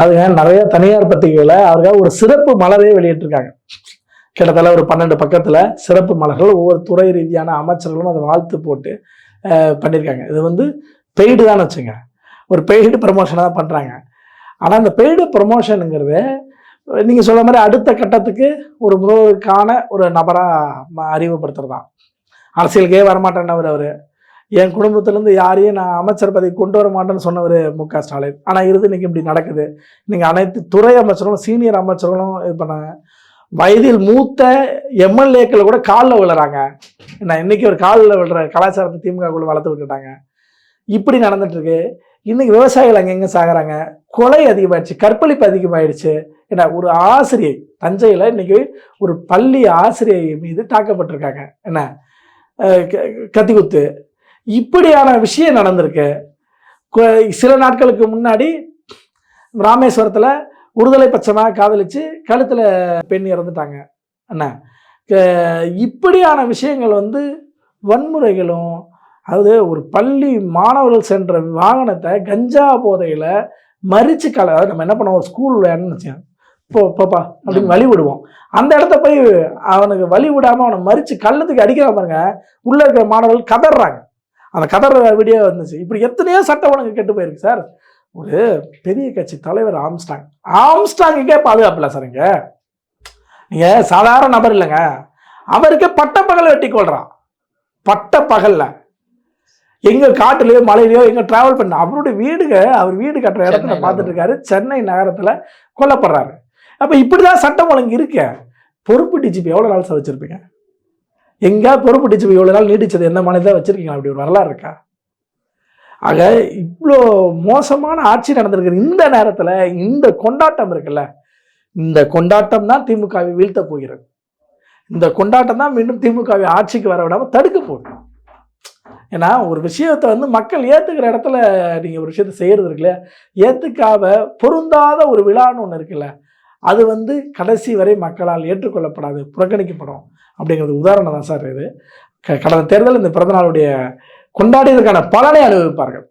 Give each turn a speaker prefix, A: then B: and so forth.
A: அதுங்க நிறைய தனியார் பத்திரிகைகளை அவருக்காக ஒரு சிறப்பு மலரே வெளியிட்டிருக்காங்க. கிட்டத்தட்ட ஒரு பன்னெண்டு பக்கத்தில் சிறப்பு மலர்கள் ஒவ்வொரு துறை ரீதியான அமைச்சர்களும் அதை வாழ்த்து போட்டு பண்ணியிருக்காங்க. இது வந்து பெய்டு தான் வச்சுங்க. ஒரு பெய்டு ப்ரமோஷனாக தான் பண்ணுறாங்க ஆனால் அந்த பெய்டு ப்ரமோஷனுங்கிறது நீங்கள் சொல்ல மாதிரி அடுத்த கட்டத்துக்கு ஒரு முதல்வருக்கான ஒரு நபராக அறிமுகப்படுத்துறது தான் அரசியலுக்கே வரமாட்டேன்னவர் அவர். என் குடும்பத்திலேருந்து யாரையும் நான் அமைச்சர் பதவி கொண்டு வர மாட்டேன்னு சொன்னவர் மு க ஸ்டாலின். ஆனால் இறுதி இன்னைக்கு இப்படி நடக்குது. இன்றைக்கி அனைத்து துறை அமைச்சர்களும் சீனியர் அமைச்சர்களும் இது பண்ணாங்க. வயதில் மூத்த எம்எல்ஏக்கள் கூட காலில் விழுறாங்க. என்ன இன்னைக்கு ஒரு காலில் விழுற கலாச்சாரத்தை திமுக குழு வளர்த்து விட்டுட்டாங்க. இப்படி நடந்துட்டுருக்கு. இன்றைக்கி இன்னைக்கு விவசாயிகள் எங்கே சாகிறாங்க. கொலை அதிகமாயிடுச்சு கற்பழிப்பு அதிகமாகிடுச்சு என்ன ஒரு ஆசிரியை தஞ்சையில் இன்றைக்கி ஒரு பள்ளி ஆசிரியை மீது தாக்கப்பட்டிருக்காங்க. என்ன க- கத்திக்குத்து இப்படியான விஷயம் நடந்திருக்கு. சில நாட்களுக்கு முன்னாடி ராமேஸ்வரத்தில் உறுதலை பட்சமாக காதலிச்சு கழுத்தில் பெண் இறந்துட்டாங்க. க- இப்படியான விஷயங்கள் வந்து வன்முறைகளும் அதாவது ஒரு பள்ளி மாணவர்கள் சென்ற வாகனத்தை கஞ்சா போதையில் மறிச்சு கல அதாவது நம்ம என்ன பண்ணுவோம் ஒரு ஸ்கூல் வேணும்னு வச்சேன் போ போப்பா அப்படின்னு வழி விடுவோம் அந்த இடத்த போய் அவனுக்கு வழி விடாமல் அவனை மறிச்சு கள்ளத்துக்கு அடிக்கிற பாருங்க. உள்ள இருக்கிற மாணவர்கள் கதறாங்க. அந்த கதற வீடியோ வந்துச்சு. இப்படி எத்தனையோ சட்டம் ஒழுங்கு கெட்டு போயிருக்கு சார். ஒரு பெரிய கட்சி தலைவர் ஆம்ஸ்டாங். ஆம்ஸ்டாங்குக்கே பாதுகாப்பு இல்லை சார் இங்க. நீங்க சாதாரண நபர் இல்லைங்க. அவருக்கே பட்ட பகல் வெட்டி கொள்றான். பட்ட பகல்ல எங்க காட்டுலயோ மலையிலயோ எங்க டிராவல் பண்ண அவருடைய வீடுக அவர் வீடு கட்டுற இடத்துல பார்த்துட்டு இருக்காரு சென்னை நகரத்துல கொல்லப்படுறாரு. அப்ப இப்படிதான் சட்டம் ஒழுங்கு இருக்க. பொறுப்பு டிஜிபி எவ்வளவு நாள் சார் வச்சிருப்பீங்க? எங்கேயா பொறுப்பு இவ்வளோ நாள் நீடிச்சது? எந்த மாநிலத்தில் வச்சிருக்கீங்க? அப்படி ஒரு வரலாறு இருக்கா? ஆக இவ்வளோ மோசமான ஆட்சி நடந்திருக்கிற இந்த நேரத்தில் இந்த கொண்டாட்டம் இருக்குல்ல இந்த கொண்டாட்டம் தான் திமுகவை வீழ்த்த போகிறது. இந்த கொண்டாட்டம் தான் மீண்டும் திமுகவை ஆட்சிக்கு வர விடாம தடுக்க போகுது. ஏன்னா ஒரு விஷயத்தை வந்து மக்கள் ஏற்றுக்கிற இடத்துல நீங்கள் ஒரு விஷயத்தை செய்கிறது இருக்குல்ல ஏற்றுக்காவ பொருந்தாத ஒரு விழான்னு ஒன்று இருக்குல்ல அது வந்து கடைசி வரை மக்களால் ஏற்றுக்கொள்ளப்படாது புறக்கணிக்கப்படும் அப்படிங்கிறது உதாரணம் தான் சார் இது. க- கடந்த தேர்தல் இந்த பிறந்தநாளுடைய கொண்டாடியதற்கான பலனை அனுபவிப்பார்கள்.